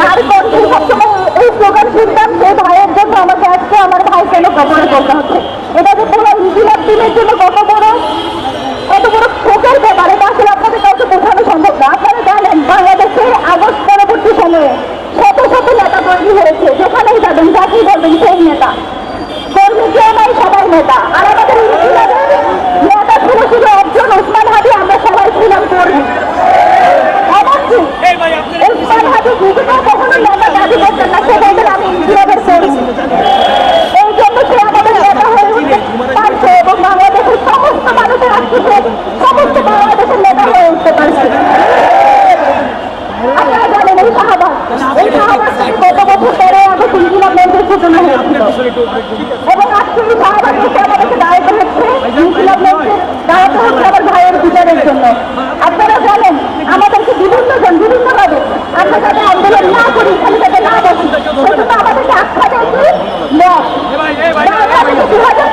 আমার কত বড় কত বড় শোকের ব্যাপার, এটা আসলে আপনাদের বোঝানো সম্ভব না। আপনারা বাংলাদেশে আগস্ট পরবর্তী সময়ে শত শত নেতা তৈরি হয়েছে। সমস্ত বাংলাদেশের নেতা হয়ে উঠতে পারছি। আপনারা জানেন, এই শাহবাগ এই শাহবাগ গত বছর পরে আগে তিনগুলা মঞ্চের সূচনা হয়েছিল। এবং আজকে এই শাহবাগ এসে আমাদেরকে দাঁড়াতে হচ্ছে তিনগুলা মঞ্চে দাঁড়াতে হচ্ছে আমার ভাইয়ের বিচারের জন্য। আপনারা জানেন, আমাদেরকে বিভিন্ন জন, বিভিন্নভাবে আমরা যাতে আন্দোলন না করি খালি যাতে না বসি সেটা আমাদেরকে আখ্যা দেয় দু হাজার